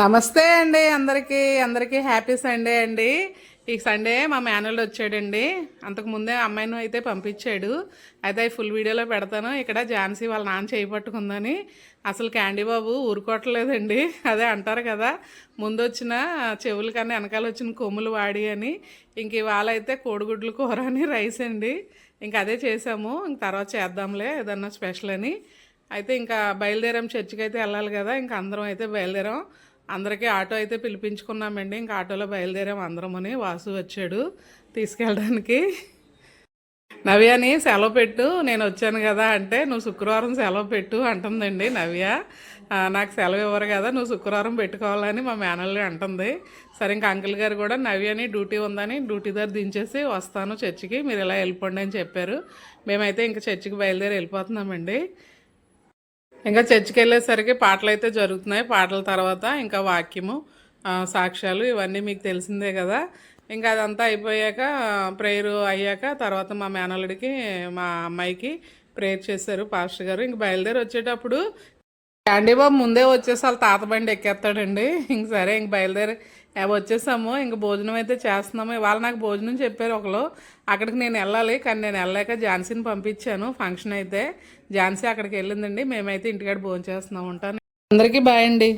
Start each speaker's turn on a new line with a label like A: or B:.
A: నమస్తే అండి అందరికీ అందరికీ హ్యాపీ సండే అండి. ఈ సండే మా మేనల్డ్ వచ్చాడండి. అంతకు ముందే అమ్మాయిని అయితే పంపించాడు. అయితే ఫుల్ వీడియోలో పెడతాను. ఇక్కడ ఝాన్సీ వాళ్ళ నాన్న చేయి పట్టుకుందని. అసలు క్యాండీ బాబు ఊరుకోవట్లేదండి. అదే అంటారు కదా ముందు వచ్చిన చెవులు కానీ వెనకాల వచ్చిన కొమ్ములు వాడి అని. ఇంక ఇవాళ అయితే కోడిగుడ్లు కూర అని రైస్ అండి. ఇంక అదే చేసాము. ఇంక తర్వాత చేద్దాంలే ఏదన్నా స్పెషల్ అని. అయితే ఇంకా బయలుదేరాం చర్చికి అయితే వెళ్ళాలి కదా. ఇంకా అందరం అయితే బయలుదేరాం. అందరికీ ఆటో అయితే పిలిపించుకున్నామండి. ఇంకా ఆటోలో బయలుదేరాం అందరమని. వాసు వచ్చాడు తీసుకెళ్ళడానికి. నవ్యని సెలవు పెట్టు నేను వచ్చాను కదా అంటే నువ్వు శుక్రవారం సెలవు పెట్టు అంటుందండి నవ్య. నాకు సెలవు ఇవ్వరు కదా నువ్వు శుక్రవారం పెట్టుకోవాలని మా మేనల్ని అంటుంది. సరే ఇంకా అంకుల్ గారు కూడా నవ్యని డ్యూటీ ఉందని డ్యూటీ దగ్గర దించేసి వస్తాను చర్చికి. మీరు ఇలా వెళ్ళిపోండి అని చెప్పారు. మేమైతే ఇంకా చర్చికి బయలుదేరి వెళ్ళిపోతున్నామండి. ఇంకా చర్చికి వెళ్ళేసరికి పాటలు అయితే జరుగుతున్నాయి. పాటల తర్వాత ఇంకా వాక్యము సాక్ష్యాలు ఇవన్నీ మీకు తెలిసిందే కదా. ఇంకా అదంతా అయిపోయాక ప్రేయర్ అయ్యాక తర్వాత మా మేనల్లుడికి మా అమ్మాయికి ప్రేయర్ చేశారు పాస్టర్ గారు. ఇంక బయలుదేరి వచ్చేటప్పుడు అండి బాబు ముందే వచ్చేసి వాళ్ళ తాత బండి ఎక్కేస్తాడండి. ఇంక సరే ఇంక బయలుదేరి వచ్చేసాము. ఇంక భోజనం అయితే చేస్తున్నాము. ఇవాళ నాకు భోజనం చెప్పారు ఒకరు అక్కడికి నేను వెళ్ళాలి కానీ నేను వెళ్ళాక ఝాన్సీని పంపించాను ఫంక్షన్ అయితే. ఝాన్సీ అక్కడికి వెళ్ళిందండి. మేమైతే ఇంటికాడ భోజనం చేస్తున్నాం ఉంటాను. అందరికీ బాయ్ అండి.